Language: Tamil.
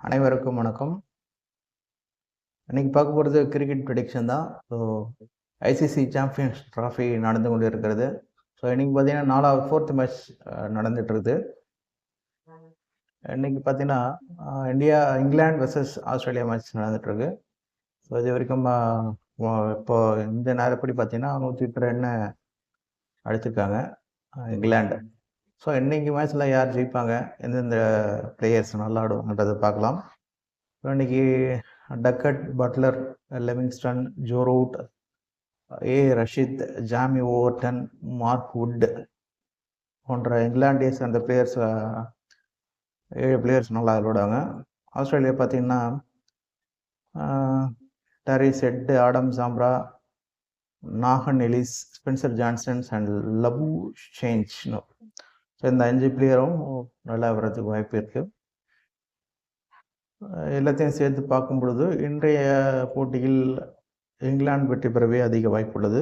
அனைவருக்கும் வணக்கம். இன்னைக்கு பார்க்க போகிறது கிரிக்கெட் ப்ரிடிக்ஷன் தான். ஸோ ஐசிசி சாம்பியன்ஸ் ட்ராஃபி நடந்து கொண்டு இருக்கிறது ஸோ இன்றைக்கி பார்த்தீங்கன்னா நாலாவது ஃபோர்த் மேட்ச் நடந்துட்டு இன்றைக்கி இன்னைக்கு பார்த்தீங்கன்னா India England versus Australia match நடந்துகிட்ருக்கு ஸோ இது வரைக்கும் இப்போது இப்போ இந்த நேரப்படி பார்த்தீங்கன்னா நூற்றி எட்டு ரன்னு அடிச்சிருக்காங்க இங்கிலாண்டு ஸோ இன்றைக்கி மேட்ச்சில் யார் ஜெயிப்பாங்க? எந்தெந்த பிளேயர்ஸ் நல்லா ஆடுவாங்கன்றதை பார்க்கலாம். So Duckett Buttler Livingstone Joe Root ஏ Rashid Jamie Overton Mark Wood போன்ற இங்கிலாண்டேஸ் அந்த பிளேயர்ஸ் ஏழு பிளேயர்ஸ் நல்லா விளையாடுவாங்க ஆஸ்திரேலியா பார்த்தீங்கன்னா டரி set Adam Zampa Nathan Ellis Spencer Johnsons and லபு சேஞ்ச்னு இந்த அஞ்சு பிளேயரும் நல்லா வர்றதுக்கு வாய்ப்பு இருக்குது எல்லாத்தையும் சேர்த்து பார்க்கும் பொழுது இன்றைய போட்டியில் இங்கிலாந்து வெற்றி பெறவே அதிக வாய்ப்புள்ளது